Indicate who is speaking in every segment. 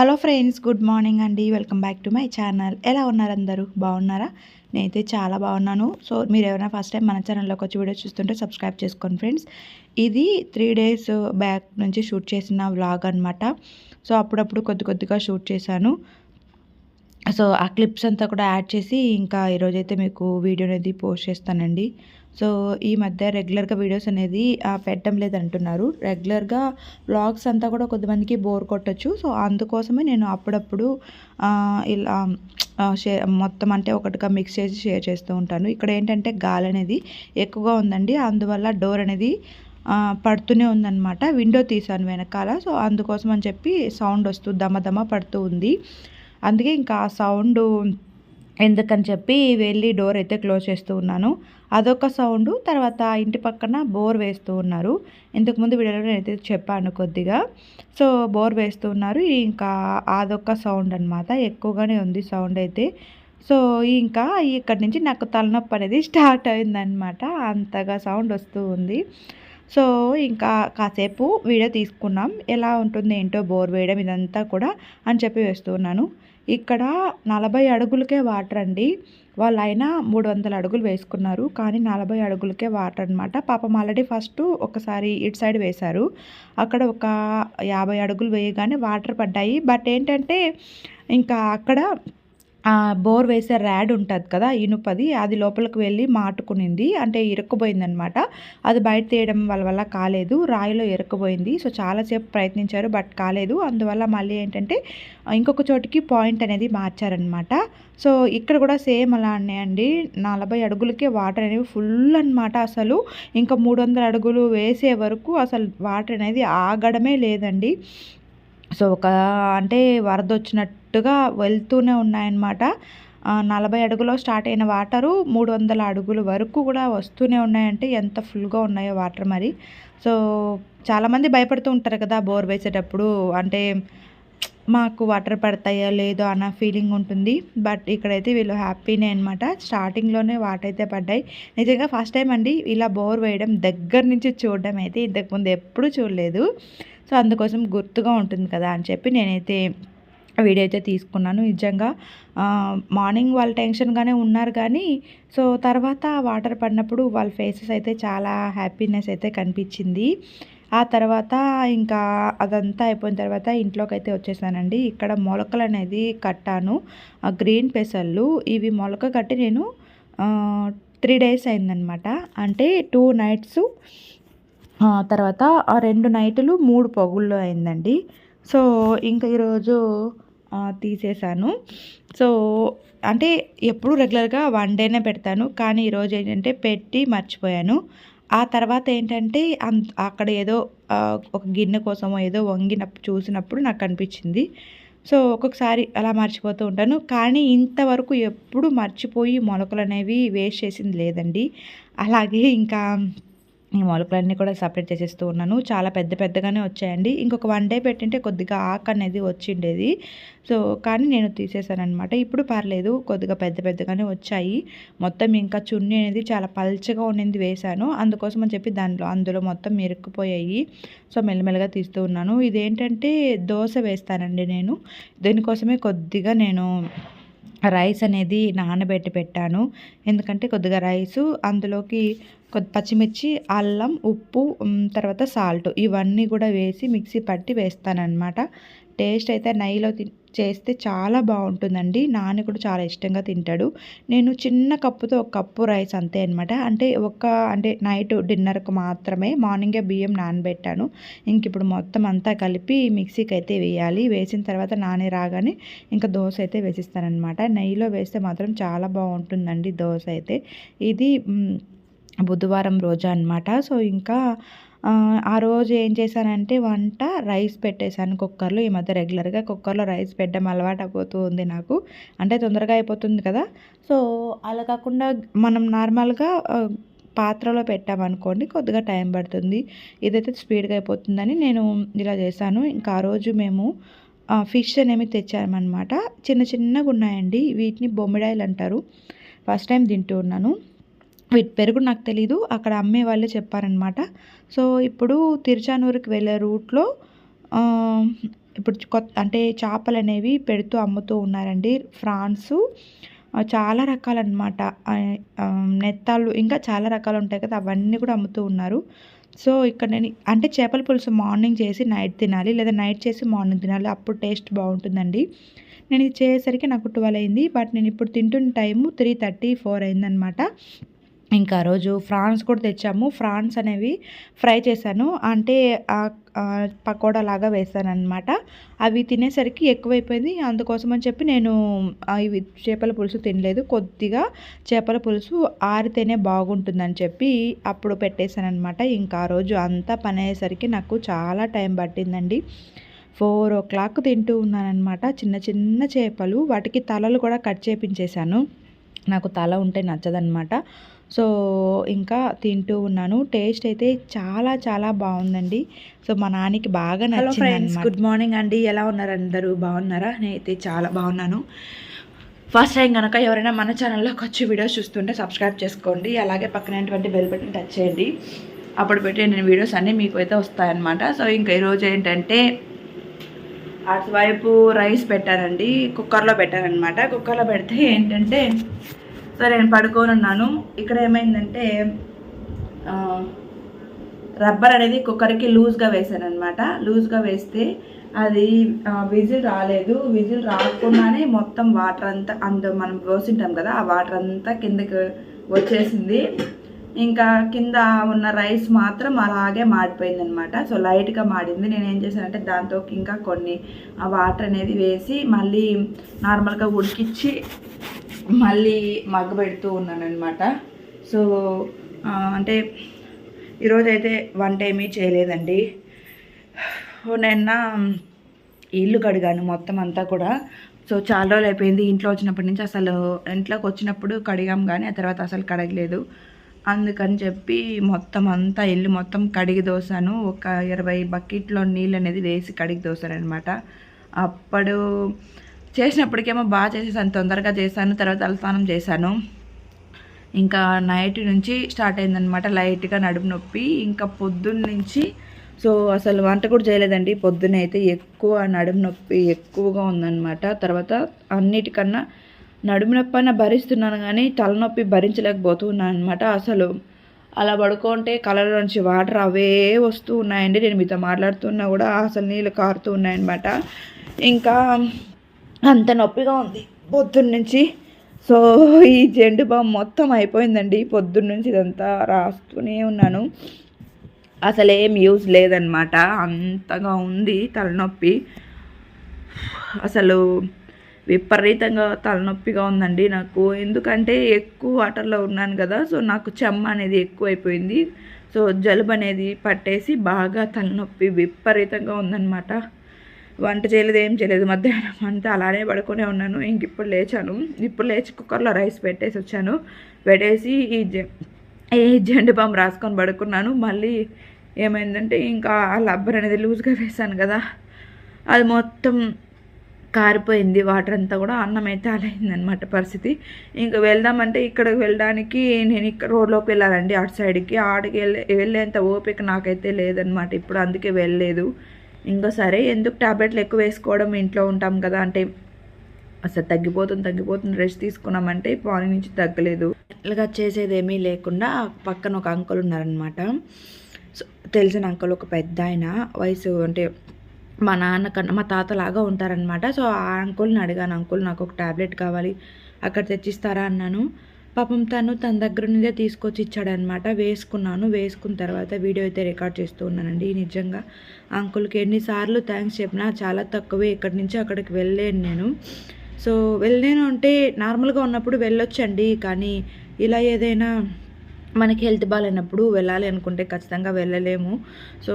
Speaker 1: Hello friends good morning అండి. Welcome back to my channel. ఎలా ఉన్నారు అందరూ? బాగున్నారా? నేనైతే చాలా బాగున్నాను. సో మీరు ఎవరైనా ఫస్ట్ టైం మన ఛానల్లోకి వచ్చి వీడియో చూస్తుంటే సబ్స్క్రైబ్ చేసుకోండి ఫ్రెండ్స్. ఇది త్రీ డేస్ బ్యాక్ నుంచి షూట్ చేసిన వ్లాగ్ అనమాట సో అప్పుడప్పుడు కొద్ది కొద్దిగా షూట్ చేశాను. సో ఆ క్లిప్స్ అంతా కూడా యాడ్ చేసి ఇంకా ఈరోజైతే మీకు వీడియో అనేది పోస్ట్ చేస్తానండి. సో ఈ మధ్య రెగ్యులర్గా వీడియోస్ అనేది పెట్టడం లేదంటున్నారు. రెగ్యులర్గా వ్లాగ్స్ అంతా కూడా కొద్దిమందికి బోర్ కొట్టచ్చు. సో అందుకోసమే నేను అప్పుడప్పుడు ఇలా షేర్ మొత్తం అంటే ఒకటిగా మిక్స్ చేసి షేర్ చేస్తూ ఉంటాను. ఇక్కడ ఏంటంటే గాలి అనేది ఎక్కువగా ఉందండి. అందువల్ల డోర్ అనేది పడుతూనే ఉందన్నమాట. విండో తీసాను వెనకాల. సో అందుకోసం అని చెప్పి సౌండ్ వస్తూ దమ దమ పడుతూ ఉంది. అందుకే ఇంకా ఆ సౌండ్ ఎందుకని చెప్పి వెళ్ళి డోర్ అయితే క్లోజ్ చేస్తూ ఉన్నాను. అదొక సౌండ్ తర్వాత ఇంటి పక్కన బోర్ వేస్తూ ఉన్నారు. ఇంతకుముందు వీడియోలో నేనైతే చెప్పాను కొద్దిగా. సో బోర్ వేస్తూ ఉన్నారు. ఇంకా అదొక సౌండ్ అనమాట ఎక్కువగానే ఉంది సౌండ్ అయితే. సో ఇంకా ఇక్కడి నుంచి నాకు తలనొప్పి అనేది స్టార్ట్ అయిందనమాట అంతగా సౌండ్ వస్తూ ఉంది. సో ఇంకా కాసేపు వీడియో తీసుకున్నాం. ఎలా ఉంటుంది ఏంటో బోర్ వేయడం ఇదంతా కూడా అని చెప్పి వేస్తున్నాను. ఇక్కడ నలభై అడుగులకే వాటర్ అండి. వాళ్ళు అయినా మూడు వందల అడుగులు వేసుకున్నారు. కానీ నలభై అడుగులకే వాటర్ అనమాట పాపం ఆల్రెడీ ఫస్ట్ ఒకసారి ఇటు సైడ్ వేశారు. అక్కడ ఒక యాభై అడుగులు వేయగానే వాటర్ పడ్డాయి. బట్ ఏంటంటే ఇంకా అక్కడ బోర్ వేసే ర్యాడ్ ఉంటుంది కదా ఇనుపది అది లోపలికి వెళ్ళి మాటుకునింది. అంటే ఇరుక్కుపోయిందనమాట. అది బయట తీయడం వాళ్ళ వల్ల కాలేదు. రాయిలో ఇరుక్కుపోయింది. సో చాలాసేపు ప్రయత్నించారు బట్ కాలేదు. అందువల్ల మళ్ళీ ఏంటంటే ఇంకొక చోటికి పాయింట్ అనేది మార్చారనమాట. సో ఇక్కడ కూడా సేమ్ అలానే అండి. నలభై అడుగులకే వాటర్ అనేవి ఫుల్ అనమాట అసలు. ఇంకా మూడు వందల అడుగులు వేసే వరకు అసలు వాటర్ అనేది ఆగడమే లేదండి. సో ఒక అంటే వరద వచ్చినట్టుగా వెళ్తూనే ఉన్నాయన్నమాట. నలభై అడుగులో స్టార్ట్ అయిన వాటరు మూడు వందల అడుగుల వరకు కూడా వస్తూనే ఉన్నాయంటే ఎంత ఫుల్గా ఉన్నాయో వాటర్ మరి. సో చాలామంది భయపడుతూ ఉంటారు కదా బోర్ వేసేటప్పుడు. అంటే మాకు వాటర్ పడతాయో లేదో అన్న ఫీలింగ్ ఉంటుంది. బట్ ఇక్కడైతే వీళ్ళు హ్యాపీనే అనమాట స్టార్టింగ్లోనే వాటర్ అయితే పడ్డాయి. నిజంగా ఫస్ట్ టైం అండి ఇలా బోర్ వేయడం దగ్గర నుంచి చూడడం అయితే ఇంతకుముందు ఎప్పుడూ చూడలేదు. సో అందుకోసం గుర్తుగా ఉంటుంది కదా అని చెప్పి నేనైతే వీడియో అయితే తీసుకున్నాను. నిజంగా మార్నింగ్ వాళ్ళు టెన్షన్గానే ఉన్నారు కానీ సో తర్వాత వాటర్ పడినప్పుడు వాళ్ళ ఫేసెస్ అయితే చాలా హ్యాపీనెస్ అయితే కనిపించింది. ఆ తర్వాత ఇంకా అదంతా అయిపోయిన తర్వాత ఇంట్లోకి అయితే వచ్చేసానండి. ఇక్కడ మొలకలు అనేది కట్టాను. గ్రీన్ పెసళ్ళు ఇవి మొలక కట్టి నేను త్రీ డేస్ అయిందనమాట. అంటే టూ నైట్స్ తర్వాత ఆ రెండు నైటులు మూడు పొగుళ్ళు అయిందండి. సో ఇంకా ఈరోజు తీసేసాను సో అంటే ఎప్పుడు రెగ్యులర్గా వన్ డేనే పెడతాను. కానీ ఈరోజు ఏంటంటే పెట్టి మర్చిపోయాను. ఆ తర్వాత ఏంటంటే అక్కడ ఏదో ఒక గిన్నె కోసమో ఏదో వంగినప్పుడు చూసినప్పుడు నాకు అనిపించింది. సో ఒక్కొక్కసారి అలా మర్చిపోతూ ఉంటాను. కానీ ఇంతవరకు ఎప్పుడు మర్చిపోయి మొలకలు అనేవి వేస్ట్ చేసింది లేదండి. అలాగే ఇంకా ఈ మొలకలన్నీ కూడా సపరేట్ చేసేస్తూ ఉన్నాను. చాలా పెద్ద పెద్దగానే వచ్చాయండి. ఇంకొక వన్ డే పెట్టింటే కొద్దిగా ఆకు అనేది వచ్చిండేది. సో కానీ నేను తీసేసాను ఇప్పుడు పర్లేదు కొద్దిగా పెద్ద పెద్దగానే వచ్చాయి. మొత్తం ఇంకా చున్నీ అనేది చాలా పల్చగా ఉండింది వేశాను. అందుకోసం అని చెప్పి దాంట్లో అందులో మొత్తం ఇరుక్కుపోయాయి. సో మెల్లమెల్లగా తీస్తూ ఉన్నాను. ఇదేంటంటే దోశ వేస్తానండి నేను. దీనికోసమే కొద్దిగా నేను రైస్ అనేది నానబెట్టి పెట్టాను. ఎందుకంటే కొద్దిగా రైసు అందులోకి కొద్ది పచ్చిమిర్చి అల్లం ఉప్పు తర్వాత సాల్ట్ ఇవన్నీ కూడా వేసి మిక్సీ పట్టి వేస్తానన్నమాట. టేస్ట్ అయితే నెయ్యిలో చేస్తే చాలా బాగుంటుందండి. నాన్న కూడా చాలా ఇష్టంగా తింటాడు. నేను చిన్న కప్పుతో ఒక కప్పు రైస్ అంతే అనమాట అంటే ఒక అంటే నైట్ డిన్నర్కి మాత్రమే మార్నింగే బియ్యం నానబెట్టాను. ఇంక ఇప్పుడు మొత్తం అంతా కలిపి మిక్సీకి అయితే వేయాలి. వేసిన తర్వాత నానే రాగానే ఇంకా దోశ అయితే వేసిస్తానమాట నెయ్యిలో వేస్తే మాత్రం చాలా బాగుంటుందండి దోశ అయితే ఇది బుధవారం రోజు అనమాట సో ఇంకా ఆ రోజు ఏం చేశానంటే వంట రైస్ పెట్టేశాను కుక్కర్లో. ఈ మధ్య రెగ్యులర్గా కుక్కర్లో రైస్ పెట్టడం అలవాటు అయిపోతూ ఉంది నాకు. అంటే తొందరగా అయిపోతుంది కదా. సో అలా కాకుండా మనం నార్మల్గా పాత్రలో పెట్టామనుకోండి కొద్దిగా టైం పడుతుంది. ఇదైతే స్పీడ్గా అయిపోతుందని నేను ఇలా చేశాను. ఇంకా ఆ రోజు మేము ఫిష్ అనేవి తెచ్చామన్నమాట. చిన్న చిన్నగా ఉన్నాయండి వీటిని బొమ్మిడాయిలు అంటారు ఫస్ట్ టైం తింటూ ఉన్నాను. వీటి పెరుగు నాకు తెలీదు. అక్కడ అమ్మే వాళ్ళే చెప్పారనమాట సో ఇప్పుడు తిరుచానూరుకి వెళ్ళే రూట్లో ఇప్పుడు కొత్త అంటే చేపలు అనేవి పెడుతూ అమ్ముతూ ఉన్నారండి ఫ్రాన్స్. చాలా రకాలన్నమాట. నెత్తాలు ఇంకా చాలా రకాలు ఉంటాయి కదా అవన్నీ కూడా అమ్ముతూ ఉన్నారు. సో ఇక్కడ నేను అంటే చేపల పులుసు మార్నింగ్ చేసి నైట్ తినాలి లేదా నైట్ చేసి మార్నింగ్ తినాలి అప్పుడు టేస్ట్ బాగుంటుందండి. నేను ఇది చేసేసరికి నాకు ట్వెల్వ్ అయింది బట్ నేను ఇప్పుడు తింటున్న టైము త్రీ థర్టీ ఫోర్ అయిందనమాట ఇంకా రోజు ఫ్రాన్స్ కూడా తెచ్చాము. ఫ్రాన్స్ అనేవి ఫ్రై చేశాను. అంటే పకోడా లాగా వేసాను అనమాట అవి తినేసరికి ఎక్కువైపోయింది. అందుకోసం అని చెప్పి నేను ఇవి చేపల పులుసు తినలేదు. కొద్దిగా చేపల పులుసు ఆరితేనే బాగుంటుందని చెప్పి అప్పుడు పెట్టేశాను అనమాట ఇంకా ఆ రోజు అంతా పని అయ్యేసరికి నాకు చాలా టైం పట్టిందండి. ఫోర్ ఓ క్లాక్ తింటూ ఉన్నానమాట చిన్న చిన్న చేపలు వాటికి తలలు కూడా కట్ చేపించేశాను. నాకు తల ఉంటే నచ్చదనమాట సో ఇంకా తింటూ ఉన్నాను. టేస్ట్ అయితే చాలా చాలా బాగుందండి సో మా నాన్నకి బాగా నచ్చింది గుడ్ మార్నింగ్ అండి. ఎలా ఉన్నారు అందరూ? బాగున్నారా నేనైతే చాలా బాగున్నాను ఫస్ట్ టైం కనుక ఎవరైనా మన ఛానల్లోకి వచ్చి వీడియోస్ చూస్తుంటే సబ్స్క్రైబ్ చేసుకోండి. అలాగే పక్కనటువంటి బెల్ బటన్ టచ్ చేయండి. అప్పుడు పెట్టి నేను వీడియోస్ అన్నీ మీకు అయితే వస్తాయన్నమాట. సో ఇంకా ఈరోజు ఏంటంటే అటువైపు రైస్ పెట్టానండి. కుక్కర్లో పెట్టానమాట కుక్కర్లో పెడితే ఏంటంటే సరే నేను పడుకొని ఉన్నాను ఇక్కడ ఏమైందంటే రబ్బర్ అనేది కుక్కర్కి లూజ్గా వేసాను అనమాట లూజ్గా వేస్తే అది విజిల్ రాలేదు. విజిల్ రాకుండానే మొత్తం వాటర్ అంతా అంత మనం పోసింటాం కదా ఆ వాటర్ అంతా కిందకి వచ్చేసింది. ఇంకా కింద ఉన్న రైస్ మాత్రం అలాగే మాడిపోయింది అనమాట సో లైట్గా మాడింది. నేను ఏం చేశానంటే దాంతో ఇంకా కొన్ని ఆ వాటర్ అనేది వేసి మళ్ళీ నార్మల్గా ఉడికిచ్చి మళ్ళీ మగ్గ పెడుతూ ఉన్నాను సో అంటే ఈరోజైతే వంట ఏమీ చేయలేదండి. నిన్న ఇల్లు కడిగాను మొత్తం అంతా కూడా. సో చాలా రోజులు అయిపోయింది ఇంట్లో వచ్చినప్పటి నుంచి. అసలు ఇంట్లోకి వచ్చినప్పుడు కడిగాం కానీ ఆ తర్వాత అసలు కడగలేదు. అందుకని చెప్పి మొత్తం అంతా ఇల్లు మొత్తం కడిగి దోశాను ఒక ఇరవై బకెట్లో నీళ్ళు అనేది వేసి కడిగి దోశాను అనమాట అప్పుడు చేసినప్పటికేమో బాగా చేసేసాను తొందరగా చేశాను తర్వాత అలస్నానం చేశాను. ఇంకా నైట్ నుంచి స్టార్ట్ అయిందనమాట లైట్గా నడుము నొప్పి ఇంకా పొద్దున్న నుంచి సో అసలు వంట కూడా చేయలేదండి. పొద్దున్న అయితే ఎక్కువ నడుము నొప్పి ఎక్కువగా ఉందన్నమాట. తర్వాత అన్నిటికన్నా నడుము నొప్పి అన్న భరిస్తున్నాను కానీ తలనొప్పి భరించలేకపోతున్నాను అనమాట అసలు అలా పడుకుంటే కళ్ళలో నుంచి వాటర్ అవే వస్తూ ఉన్నాయండి. నేను మీతో మాట్లాడుతున్నా కూడా అసలు నీళ్ళు కారుతూ ఉన్నాయన్నమాట. ఇంకా అంత నొప్పిగా ఉంది. పొద్దున్న నుంచి సో ఈ జెండు బామ్ మొత్తం అయిపోయిందండి. పొద్దున్న నుంచి ఇదంతా రాస్తూనే ఉన్నాను. అసలు ఏం యూజ్ లేదనమాట అంతగా ఉంది తలనొప్పి. అసలు విపరీతంగా తలనొప్పిగా ఉందండి నాకు. ఎందుకంటే ఎక్కువ వాటర్లో ఉన్నాను కదా సో నాకు చెమ్మ అనేది ఎక్కువైపోయింది. సో జలుబు అనేది పట్టేసి బాగా తలనొప్పి విపరీతంగా ఉందన్నమాట. వంట చేయలేదు ఏం చేయలేదు మధ్యాహ్నం అంతా అలానే పడుకునే ఉన్నాను. ఇంక ఇప్పుడు లేచాను. ఇప్పుడు లేచి కుక్కర్లో రైస్ పెట్టేసి వచ్చాను. పెట్టేసి ఈ ఈ జెండు బామ్ రాసుకొని పడుకున్నాను. మళ్ళీ ఏమైందంటే ఇంకా లబ్బర్ అనేది లూజ్గా వేసాను కదా. అది మొత్తం కారిపోయింది. వాటర్ అంతా కూడా అన్నం అయితే అనమాట పరిస్థితి. ఇంకా వెళ్దామంటే ఇక్కడికి వెళ్ళడానికి నేను ఇక్కడ రోడ్లోకి వెళ్ళాలండి. అటు సైడ్కి. ఆడికి వెళ్ళే వెళ్ళేంత ఓపిక నాకైతే లేదనమాట ఇప్పుడు అందుకే వెళ్ళలేదు. ఇంకా సరే ఎందుకు ట్యాబ్లెట్లు ఎక్కువ వేసుకోవడం ఇంట్లో ఉంటాం కదా అంటే అసలు తగ్గిపోతుంది తగ్గిపోతుంది రెస్ట్ తీసుకున్నామంటే మార్నింగ్ నుంచి తగ్గలేదు. ఇలాగా చేసేది ఏమీ లేకుండా పక్కన ఒక అంకుల్ ఉన్నారనమాట సో తెలిసిన అంకుల్ ఒక పెద్ద ఆయన వయసు అంటే మా నాన్న కన్నా మా తాతలాగా ఉంటారనమాట సో ఆ అంకుల్ని అడిగాను అంకుల్ నాకు ఒక ట్యాబ్లెట్ కావాలి అక్కడ తెచ్చిస్తారా? అన్నాను. పాపం తను తన దగ్గర నుండే తీసుకొచ్చి ఇచ్చాడనమాట వేసుకున్నాను. వేసుకున్న తర్వాత వీడియో అయితే రికార్డ్ చేస్తూ ఉన్నానండి. నిజంగా అంకుల్కి ఎన్నిసార్లు థ్యాంక్స్ చెప్పినా చాలా తక్కువే. ఇక్కడి నుంచి అక్కడికి వెళ్ళలేను నేను. సో వెళ్ళాను అంటే నార్మల్గా ఉన్నప్పుడు వెళ్ళొచ్చండి. కానీ ఇలా ఏదైనా మనకి హెల్త్ బాగాలేనప్పుడు వెళ్ళాలి అనుకుంటే ఖచ్చితంగా వెళ్ళలేము. సో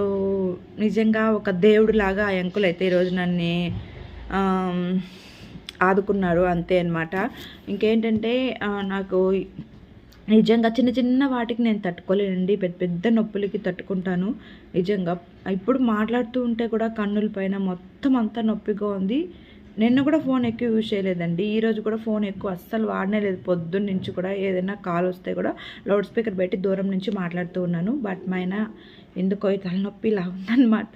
Speaker 1: నిజంగా ఒక దేవుడు లాగా ఆ అంకుల్ అయితే ఈరోజు నన్ను ఆదుకున్నారు అంతే అనమాట ఇంకేంటంటే నాకు నిజంగా చిన్న చిన్న వాటికి నేను తట్టుకోలేనండి. పెద్ద పెద్ద నొప్పులకి తట్టుకుంటాను. నిజంగా ఇప్పుడు మాట్లాడుతూ ఉంటే కూడా కన్నుల పైన మొత్తం అంతా నొప్పిగా ఉంది. నిన్న కూడా ఫోన్ ఎక్కువ యూజ్ చేయలేదండి. ఈరోజు కూడా ఫోన్ ఎక్కువ అస్సలు వాడనే లేదు. పొద్దున్న నుంచి కూడా ఏదైనా కాల్ వస్తే కూడా లౌడ్ స్పీకర్ పెట్టి దూరం నుంచి మాట్లాడుతూ ఉన్నాను. బట్ మైన ఎందుకో ఈ తలనొప్పి ఇలా ఉందన్నమాట.